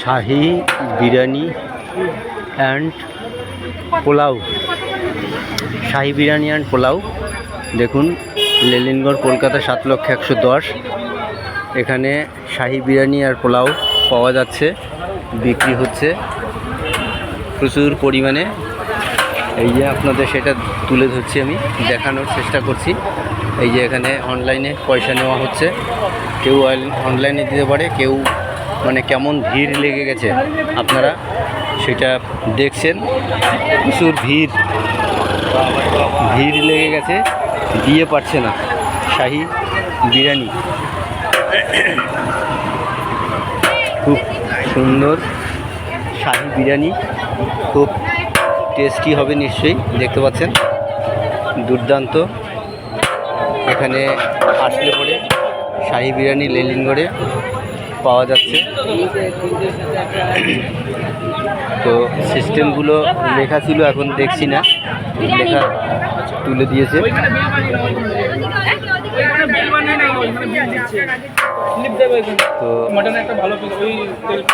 Shahi, biryani and pulao. Shahi biryani and pulao. দেখুন, লেলিনগড়, কলকাতা সাত লক্ষ একশো দশ। এখানে শাহি বিরিয়ানি আর পোলাও পাওয়া যাচ্ছে, বিক্রি হচ্ছে প্রচুর পরিমাণে। এই যে আপনাদের সেটা তুলে ধরছি আমি, দেখানোর চেষ্টা করছি। এই যে এখানে অনলাইনে পয়সা নেওয়া হচ্ছে। কেউ অনলাইনে দিতে পারে, কেউ মানে কেমন ভিড় লেগে গেছে আপনারা সেটা দেখছেন। প্রচুর ভিড়। ভিড় লেগে গেছে, দিয়ে পারছে না শাহি বিরিয়ানি। খুব সুন্দর শাহি বিরিয়ানি, খুব টেস্টি হবে নিশ্চয়ই, দেখতে পাচ্ছেন। দুর্দান্ত। এখানে আসলে পরে শাহি বিরিয়ানি লেলিনগড়ে পাওয়া যাচ্ছে। তো সিস্টেমগুলো লেখা ছিল, এখন দেখছি না। লেখা তুলে দিয়েছে। তো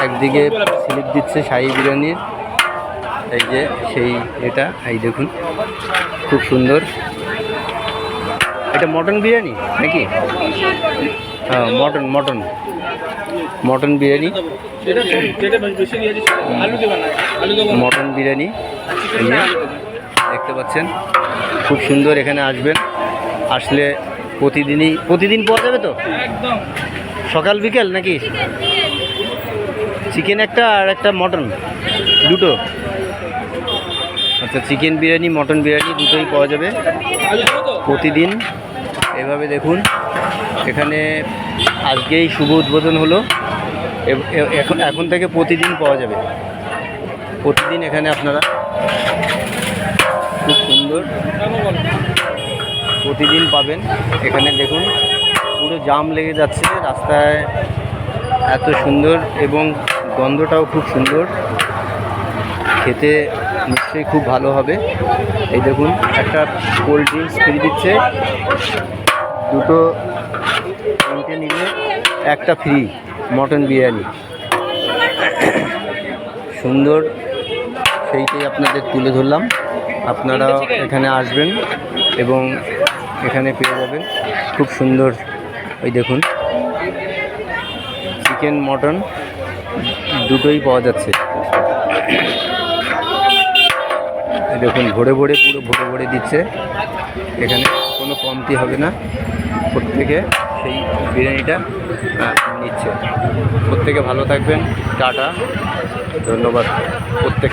একদিকে স্লিপ দিচ্ছে শাহি বিরিয়ানির। এই যে সেই এটা, এই দেখুন, খুব সুন্দর। এটা মটন বিরিয়ানি নাকি? হ্যাঁ mutton mutton. Mutton biryani. Mutton biryani. দেখতে পাচ্ছেন খুব সুন্দর এখানে আসবেন। আসলে প্রতিদিনই প্রতিদিন পাওয়া যাবে তো? সকাল বিকেল নাকি? চিকেন একটা আর একটা মটন দুটো। আচ্ছা চিকেন বিরিয়ানি মটন বিরিয়ানি দুটোই পাওয়া যাবে। প্রতিদিন এভাবে দেখুন, এখানে আজকেই শুভ উদ্বোধন হলো। এখন এখন থেকে প্রতিদিন পাওয়া যাবে। প্রতিদিন এখানে আপনারা খুব সুন্দর প্রতিদিন পাবেন। এখানে দেখুন, পুরো জাম লেগে যাচ্ছে, রাস্তায় এত সুন্দর এবং গন্ধটাও খুব সুন্দর। খেতে নিশ্চয়ই খুব ভালো হবে। এই দেখুন, একটা কোল্ড ড্রিঙ্কস ফ্রি দিচ্ছে। দুটো তিনটে নিলে একটা ফ্রি মটন বিরিয়ানি। সুন্দর, সেইটাই আপনাদের তুলে ধরলাম। আপনারা এখানে আসবেন এবং এখানে পেয়ে যাবেন। খুব সুন্দর, ওই দেখুন। চিকেন, মটন দুটোই পাওয়া যাচ্ছে। দেখুন, ভরে ভরে পুরো ভরে ভরে দিচ্ছে। এখানে কোনো কমতি হবে না। প্রত্যেকে সেই বিরিয়ানিটা নিচ্ছে। প্রত্যেকে ভালো থাকবেন। টাটা। ধন্যবাদ প্রত্যেক